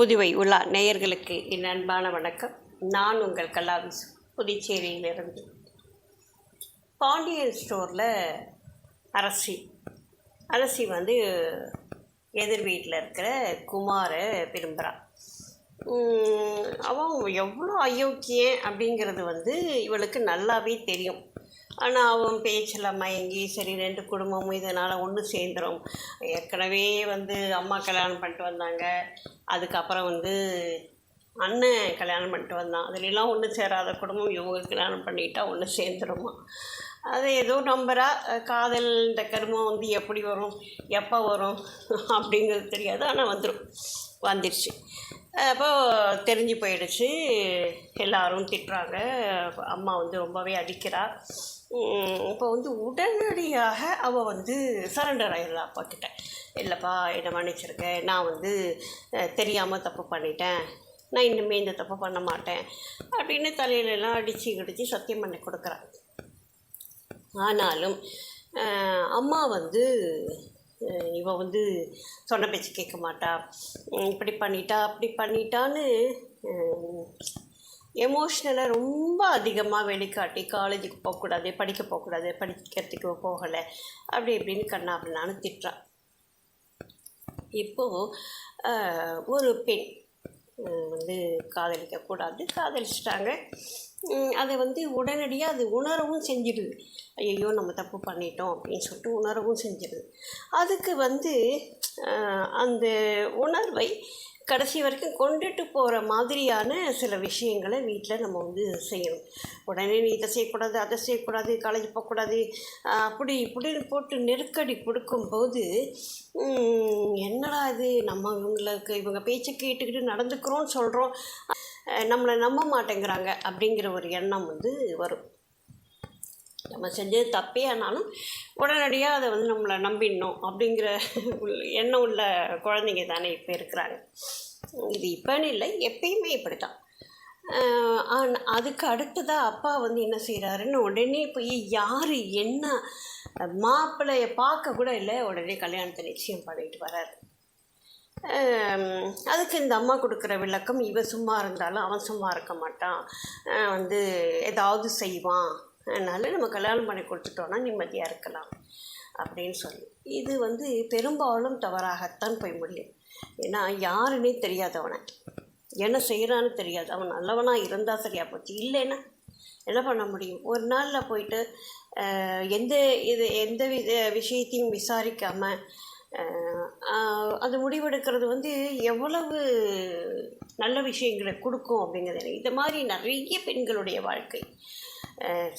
புதுவை உலா நேயர்களுக்கு என் அன்பான வணக்கம். நான் உங்கள் கலாவிஸ் புதுச்சேரியிலிருந்து. பாண்டியன் ஸ்டோரில் அரசி. அரசி வந்து எதிர் வீட்டில் இருக்கிற குமாரை விரும்புகிறான் அவன் எவ்வளோ அயோக்கியன் அப்படிங்கிறது வந்து இவளுக்கு நல்லாவே தெரியும். ஆனால் அவன் பேச்சில் மயங்கி சரி ரெண்டு குடும்பமும் இதனால் ஒன்று சேர்ந்துரும். ஏற்கனவே வந்து அம்மா கல்யாணம் பண்ணிட்டு வந்தாங்க. அதுக்கப்புறம் வந்து அண்ணன் கல்யாணம் பண்ணிட்டு வந்தான். அதுலலாம் ஒன்று சேராத குடும்பம் இவங்க கல்யாணம் பண்ணிட்டா ஒன்று சேர்ந்துருமா. அது ஏதோ நம்புறா. காதல் இந்த கருமம் வந்து எப்படி வரும்? எப்போ வரும்? அப்படிங்கிறது தெரியாது. ஆனால் வந்துடும் வந்துடுச்சு அப்போ தெரிஞ்சு போயிடுச்சு. எல்லோரும் திட்டுறாங்க. அம்மா வந்து ரொம்பவே அடிக்கிறா. இப்போ வந்து உடனடியாக அவள் வந்து சரண்டர் ஆயிடுறா அப்பாக்கிட்ட இல்லைப்பா என்னை மன்னிச்சிருக்கேன் நான் வந்து தெரியாமல் தப்பு பண்ணிட்டேன். நான் இனிமேல் இந்த தப்பு பண்ண மாட்டேன். அப்படின்னு தலையிலெல்லாம் அடித்து கிடிச்சு சத்தியம் பண்ணி கொடுக்குறான் ஆனாலும் அம்மா வந்து இவ வந்து சொன்ன பேச்சு கேட்க மாட்டா. இப்படி பண்ணிட்டா அப்படி பண்ணிட்டான்னு எமோஷ்னலாக ரொம்ப அதிகமாக வெளிக்காட்டி காலேஜுக்கு போகக்கூடாது படிக்க போகக்கூடாது படிக்கிறதுக்கு போகலை. அப்படி இப்படின்னு கண்ணா அப்படின்னான்னு திட்டுறான் இப்போது ஒரு பெண் வந்து காதலிக்கக்கூடாது காதலிச்சிட்டாங்க. அதை வந்து உடனடியாக அது உணரவும் செஞ்சிடுது ஐயோ நம்ம தப்பு பண்ணிட்டோம் அப்படின்னு சொல்லிட்டு உணரவும் செஞ்சிடுது அதுக்கு வந்து அந்த உணர்வை கடைசி வரைக்கும் கொண்டுட்டு போகிற மாதிரியான சில விஷயங்களை வீட்டில் நம்ம வந்து செய்யணும். உடனே நீ இதை செய்யக்கூடாது அதை செய்யக்கூடாது காலேஜ் போகக்கூடாது. அப்படி இப்படின்னு போட்டு நெருக்கடி கொடுக்கும்போது என்னடா இது? நம்ம இவங்களுக்கு இவங்க பேச்சை கேட்டுக்கிட்டு நடந்துக்கிறோன்னு சொல்கிறோம் நம்மளை நம்ப மாட்டேங்கிறாங்க அப்படிங்கிற ஒரு எண்ணம் வந்து வரும். நம்ம செஞ்சது தப்பே ஆனாலும் உடனடியாக அதை வந்து நம்மளை நம்பிடணும் அப்படிங்கிற எண்ணம் உள்ள குழந்தைங்க தானே இப்போ இருக்கிறாங்க. இது இப்போன்னு இல்லை எப்பயுமே இப்படி தான் அதுக்கு அடுத்ததாக அப்பா வந்து என்ன செய்கிறாருன்னு உடனே போய் யார் என்ன மாப்பிள்ளையை பார்க்க கூட இல்லை உடனே கல்யாணத்தை நிச்சயம் பண்ணிட்டு வராரு. அதுக்கு இந்த அம்மா கொடுக்குற விளக்கம் இவன் சும்மா இருந்தாலும் அவன் சும்மா இருக்க மாட்டான். வந்து ஏதாவது செய்வான். அதனால் நம்ம கல்யாணம் பண்ணி கொடுத்துட்டோன்னா நிம்மதியாக இருக்கலாம் அப்படின்னு சொல்லி. இது வந்து பெரும்பாலும் தவறாகத்தான் போய் முடியும். ஏன்னா யாருன்னே தெரியாதவனை என்ன செய்கிறான்னு தெரியாது. அவன் நல்லவனாக இருந்தால் சரியாக போச்சு இல்லைன்னா என்ன பண்ண முடியும்? ஒரு நாளில் போயிட்டு எந்த இது எந்த வித விஷயத்தையும் விசாரிக்காமல் அது முடிவெடுக்கிறது வந்து எவ்வளவு நல்ல விஷயங்களை கொடுக்கும் அப்படிங்கிறது இது மாதிரி நிறைய பெண்களுடைய வாழ்க்கை.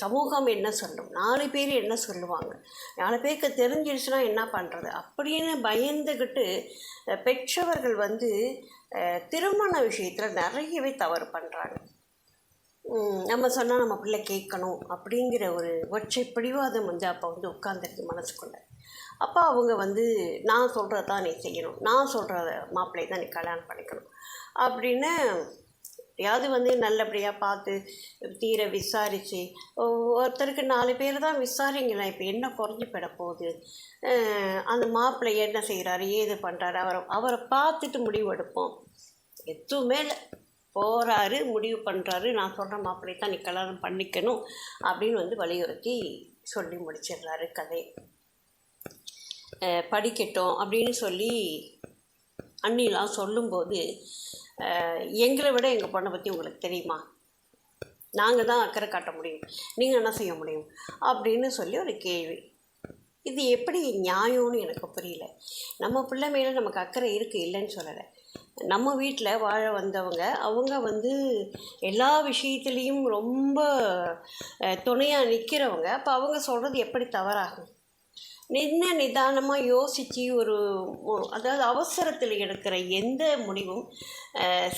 சமூகம் என்ன சொல்லும்? நாலு பேர் என்ன சொல்லுவாங்க? நாலு பேருக்கு தெரிஞ்சிருச்சுன்னா என்ன பண்ணுறது அப்படின்னு பயந்துக்கிட்டு பெற்றவர்கள் வந்து திருமண விஷயத்தில் நிறையவே தவறு பண்ணுறாங்க நம்ம சொன்னால் நம்ம பிள்ளை கேட்கணும் அப்படிங்கிற ஒரு ஒற்றை பிடிவாதம் வந்து அப்போ வந்து உட்காந்துருக்கு மனசுக்குள்ளே. அப்போ அவங்க வந்து நான் சொல்கிறத தான் நீ செய்யணும் நான் சொல்கிறத மாப்பிள்ளை தான் நீ கல்யாணம் பண்ணிக்கணும் அப்படின்னு யாவது வந்து நல்லபடியாக பார்த்து தீர விசாரித்து ஒருத்தருக்கு நாலு பேர் தான் விசாரிங்களேன் இப்போ என்ன குறைஞ்சி போயிட போகுது? அந்த மாப்பிள்ளை என்ன செய்கிறாரு ஏது பண்ணுறாரு அவரை அவரை பார்த்துட்டு முடிவு எடுப்போம் எதுவுமே இல்லை. போகிறாரு முடிவு பண்ணுறாரு நான் சொல்கிற மாப்பிள்ளை தான் நீ கல்யாணம் பண்ணிக்கணும் அப்படின்னு வந்து வலியுறுத்தி சொல்லி முடிச்சிடுறாரு கதை. படிக்கட்டும் அப்படின்னு சொல்லி அண்ணிலாம் சொல்லும்போது எங்களை விட எங்கள் பொண்ணை பற்றி உங்களுக்கு தெரியுமா? நாங்கள் தான் அக்கறை காட்ட முடியும். நீங்கள் என்ன செய்ய முடியும்? அப்படின்னு சொல்லி ஒரு கேள்வி. இது எப்படி நியாயம்னு எனக்கு புரியல. நம்ம பிள்ளை மேலே நமக்கு அக்கறை இருக்குது இல்லைன்னு சொல்லலை. நம்ம வீட்டில் வாழ வந்தவங்க அவங்க வந்து எல்லா விஷயத்துலேயும் ரொம்ப துணையாக நிற்கிறவங்க அப்போ அவங்க சொல்கிறது எப்படி தவறாகும்? நின்று நிதானமாக யோசித்து ஒரு அதாவது அவசரத்தில் எடுக்கிற எந்த முடிவும்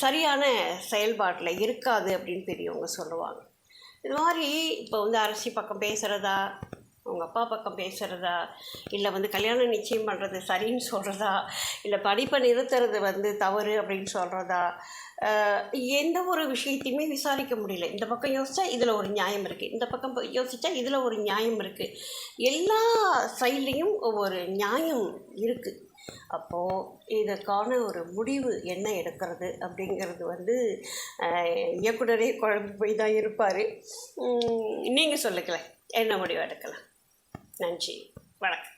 சரியான செயல்பாட்டில் இருக்காது அப்படின்னு பெரியவங்க சொல்லுவாங்க. இது மாதிரி இப்போ வந்து அரசி பக்கம் பேசுகிறதா அவங்க அப்பா பக்கம் பேசுகிறதா இல்லை வந்து கல்யாணம் நிச்சயம் பண்ணுறது சரின்னு சொல்கிறதா இல்லை படிப்பை நிறுத்துறது வந்து தவறு அப்படின்னு சொல்கிறதா எந்த ஒரு விஷயத்தையுமே விசாரிக்க முடியல. இந்த பக்கம் யோசித்தா இதில் ஒரு நியாயம் இருக்குது இந்த பக்கம் யோசித்தா இதில் ஒரு நியாயம் இருக்குது எல்லா சைட்லேயும் ஒவ்வொரு நியாயம் இருக்குது அப்போது இதற்கான ஒரு முடிவு என்ன எடுக்கிறது அப்படிங்கிறது வந்து இயக்குனரே குழம்பு போய் தான் இருப்பார். நீங்கள் சொல்லிக்கலாம் என்ன முடிவு எடுக்கலாம்? நன்றி வணக்கம்